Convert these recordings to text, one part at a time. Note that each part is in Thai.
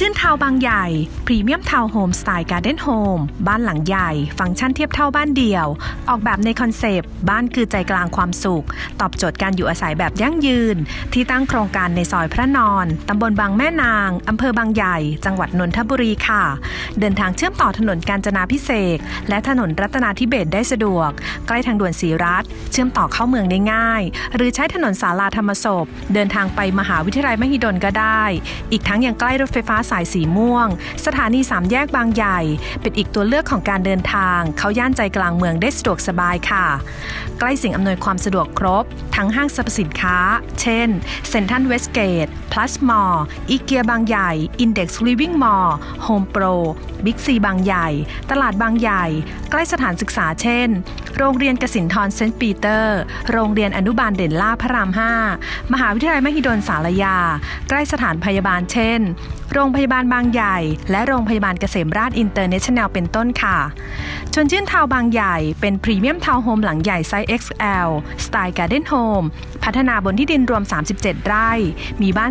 ทาวน์บางใหญ่ พรีเมียมทาวโฮมสไตล์การ์เด้นโฮมบ้านหลังใหญ่ ฟังก์ชันเทียบเท่าบ้านเดี่ยว ออกแบบในคอนเซปต์ บ้านคือใจกลางความสุข ตอบโจทย์การอยู่อาศัยแบบยั่งยืน ที่ตั้งโครงการในซอยพระนอน ตำบลบางแม่นาง อำเภอบางใหญ่ จังหวัดนนทบุรีค่ะ เดินทางเชื่อมต่อถนนกาญจนาพิเศษและถนนรัตนาธิเบศได้สะดวก ใกล้ทางด่วนศรีรัฐ เชื่อมต่อเข้าเมืองได้ง่าย หรือใช้ถนนสาราธรรมศพเดินทางไปมหาวิทยาลัยมหิดลก็ได้ อีกทั้งยังใกล้รถไฟฟ้าสายสีม่วง สถานีสามแยกบางใหญ่ เป็นอีกตัวเลือกของการเดินทาง เข้าย่านใจกลางเมืองได้สะดวกสบายค่ะ ใกล้สิ่งอำนวยความสะดวกครบ ทั้งห้างสรรพสินค้า เช่นเซ็นทรัลเวสเกต พลัสมอลอีเกียบางใหญ่อินเด็กซ์ลิฟวิ่งมอลโฮมโปรบิ๊กซีบางใหญ่ ตลาดบางใหญ่ ใกล้สถานศึกษาเช่น โรงเรียนกสินทรเซนต์ปีเตอร์ โรงเรียนอนุบาลเด่นล่าพระราม 5 มหาวิทยาลัยมหิดลสารยา ใกล้สถานพยาบาลเช่น โรงพยาบาลบางใหญ่ และโรงพยาบาลเกษมราชอินเตอร์เนชั่นแนลเป็นต้นค่ะ ชวนชื่นทาวบางใหญ่เป็นพรีเมียมทาวน์โฮมหลังใหญ่ไซส์ XL สไตล์การ์เด้นโฮมพัฒนาบนที่ดินรวม 37 ไร่ มีบ้าน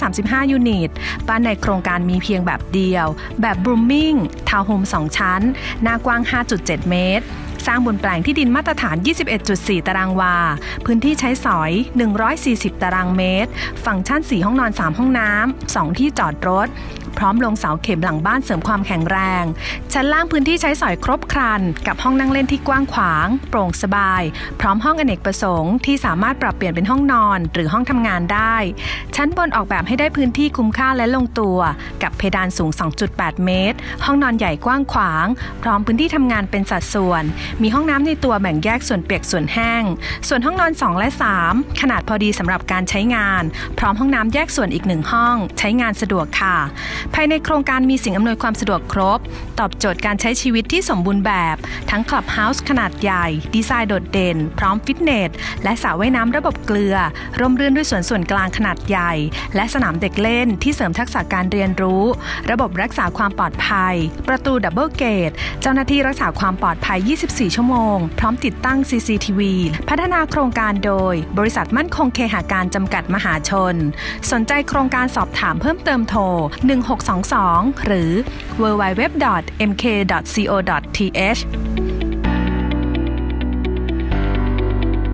335 ยูนิต บ้านในโครงการมีเพียงแบบเดียว แบบบรูมมิ่งทาวน์โฮม2ชั้น หน้ากว้าง 5.7 เมตร สร้างบนแปลงที่ดินมาตรฐาน 21.4 ตารางวา พื้นที่ใช้สอย 140 ตารางเมตร ฟังก์ชัน 4 ห้องนอน 3 ห้องน้ำ 2 ที่จอดรถ พร้อมลงเสาเข็มหลังบ้านเสริมความแข็งแรง ชั้นล่างพื้นที่ใช้สอยครบครัน กับห้องนั่งเล่นที่กว้างขวาง โปร่งสบาย พร้อมห้องอเนกประสงค์ที่สามารถปรับเปลี่ยนเป็นห้องนอน หรือห้องทำงานได้ ชั้นบนออกแบบให้ได้พื้นที่คุ้มค่าและลงตัว กับเพดานสูง 2.8 เมตร ห้องนอนใหญ่กว้างขวาง พร้อมพื้นที่ทำงานเป็นสัดส่วนมีห้องน้ำในตัวแบ่งแยกส่วนเปียกส่วนแห้ง ส่วนห้องนอน 2 และ 3 ขนาดพอดีสำหรับการใช้งาน พร้อมห้องน้ำแยกส่วนอีกหนึ่งห้อง ใช้งานสะดวกค่ะ ภายในโครงการมีสิ่งอำนวยความสะดวกครบ ตอบโจทย์การใช้ชีวิตที่สมบูรณ์แบบ ทั้งคลับเฮาส์ขนาดใหญ่ ดีไซน์โดดเด่น พร้อมฟิตเนส และสระว่ายน้ำระบบเกลือ ร่มรื่นด้วยสวนส่วนกลางขนาดใหญ่ และสนามเด็กเล่นที่เสริมทักษะการเรียนรู้ ระบบรักษาความปลอดภัย ประตูดับเบิลเกต เจ้าหน้าที่รักษาความปลอดภัย24 ชั่วโมง พร้อมติดตั้ง CCTV พัฒนาโครงการโดย บริษัทมั่นคงเคหาการจำกัดมหาชน สนใจโครงการสอบถามเพิ่มเติมโทร 1622 หรือ www.mk.co.th